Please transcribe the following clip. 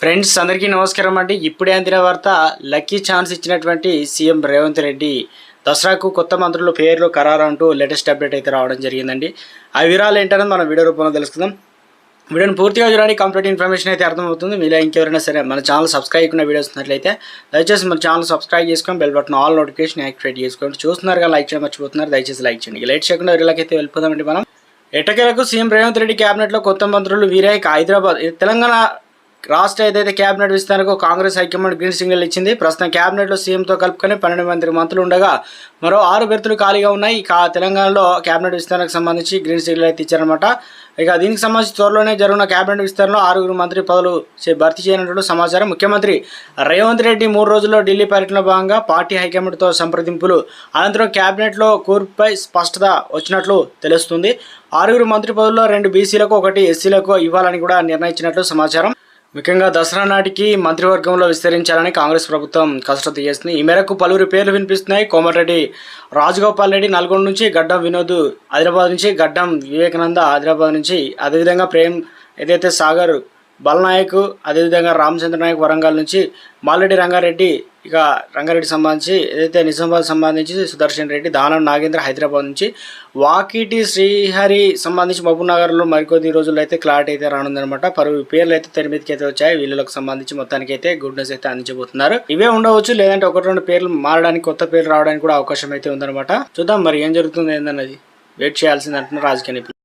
Friends అందరికీ నమస్కారం అండి. ఇప్పుడే అందిన వార్త లక్కీ ఛాన్స్ ఇచ్చినటువంటి సీఎం రేవంత్ రెడ్డి దసరాకు కొత్త మంత్రుల పేర్లు ఖరారు అంటూ లేటెస్ట్ అప్డేట్ అయితే రావడం జరిగిందండి. ఆ వివరాలు ఏంటనేది మనం వీడియో రూపంలో తెలుసుకుందాం. వీడియోని పూర్తిగా చూడడానికి కంప్లీట్ ఇన్ఫర్మేషన్ అయితే అర్థమవుతుంది. మీలో ఇంకెవరైనా సరే మన ఛానల్ సబ్స్క్రైబ్ అయిన వీడియోస్ ఉన్నట్లయితే దయచేసి మన ఛానల్ సబ్స్క్రైబ్ చేసుకొని bell button all notification activate చేసుకోండి. చూస్తున్నారు లైక్ చేయడం మర్చిపోతున్నారు దయచేసి లైక్ చేయండి. లైట్ చేయకుండా వీడియోలకి అయితే వెళ్ళిపోదామండి మనం. ఎటకేలకు సీఎం రేవంత్ రెడ్డి క్యాబినెట్లో కొత్త మంత్రులు వీరాయక్ హైదరాబాద్ తెలంగాణ రాష్ట్ర ఏదైతే క్యాబినెట్ విస్తరణకు కాంగ్రెస్ హైకమాండ్ గ్రీన్ సిగ్నల్ ఇచ్చింది ప్రస్తుతం క్యాబినెట్లో సీఎంతో కలుపుకొని పన్నెండు మంది మంత్రులు ఉండగా మరో ఆరు బెర్తులు ఖాళీగా ఉన్నాయి. ఇక తెలంగాణలో క్యాబినెట్ విస్తరణకు సంబంధించి గ్రీన్ సిగ్నల్ అయితే ఇచ్చారనమాట ఇక దీనికి సంబంధించి త్వరలోనే జరిగిన క్యాబినెట్ విస్తరణలో ఆరుగురు మంత్రి పదవులు భర్తీ చేయనున్నట్లు సమాచారం. ముఖ్యమంత్రి రేవంత్ రెడ్డి మూడు రోజుల్లో ఢిల్లీ పర్యటనలో భాగంగా పార్టీ హైకమాండ్తో సంప్రదింపులు. అనంతరం క్యాబినెట్లో కూర్పుపై స్పష్టత వచ్చినట్లు తెలుస్తుంది. ఆరుగురు మంత్రి పదవుల్లో రెండు బీసీలకు ఒకటి ఎస్సీలకు ఇవ్వాలని కూడా నిర్ణయించినట్లు సమాచారం. ముఖ్యంగా దసరా నాటికి మంత్రివర్గంలో విస్తరించాలని కాంగ్రెస్ ప్రభుత్వం కసరత్తు చేస్తుంది ఈ మేరకు పలువురు పేర్లు వినిపిస్తున్నాయి. కోమటిరెడ్డి రాజగోపాల్ రెడ్డి నల్గొండ నుంచి గడ్డం వినోద్ హైదరాబాద్ నుంచి గడ్డం వివేకానంద హైదరాబాద్ నుంచి అదేవిధంగా ప్రేమ్ ఏదైతే సాగర్ బలనాయక్ అదేవిధంగా రామచంద్ర నాయక్ వరంగల్ నుంచి మాలరెడ్డి రంగారెడ్డి ఇక రంగారెడ్డి సంబంధించి ఏదైతే నిజామాబాద్ సంబంధించి సుదర్శన్ రెడ్డి దానం నాగేంద్ర హైదరాబాద్ నుంచి వాకిటి శ్రీహరి సంబంధించి మహబూబ్ నగర్లో మరికొద్ది రోజుల్లో అయితే క్లారిటీ అయితే రానుందనమాట పరువు పేర్లు అయితే తెర అయితే వచ్చాయి. వీళ్ళకి సంబంధించి మొత్తానికి అయితే గుడ్ న్యూస్ అయితే అందించబోతున్నారు. ఇవే ఉండవచ్చు లేదంటే ఒకటి రెండు పేర్లు మారడానికి కొత్త పేర్లు రావడానికి కూడా అవకాశం అయితే ఉందన్నమాట. చూద్దాం మరి ఏం జరుగుతుంది ఏందన్నది. వెయిట్ చేయాల్సింది అంటున్నారు రాజకీయ నిపుణులు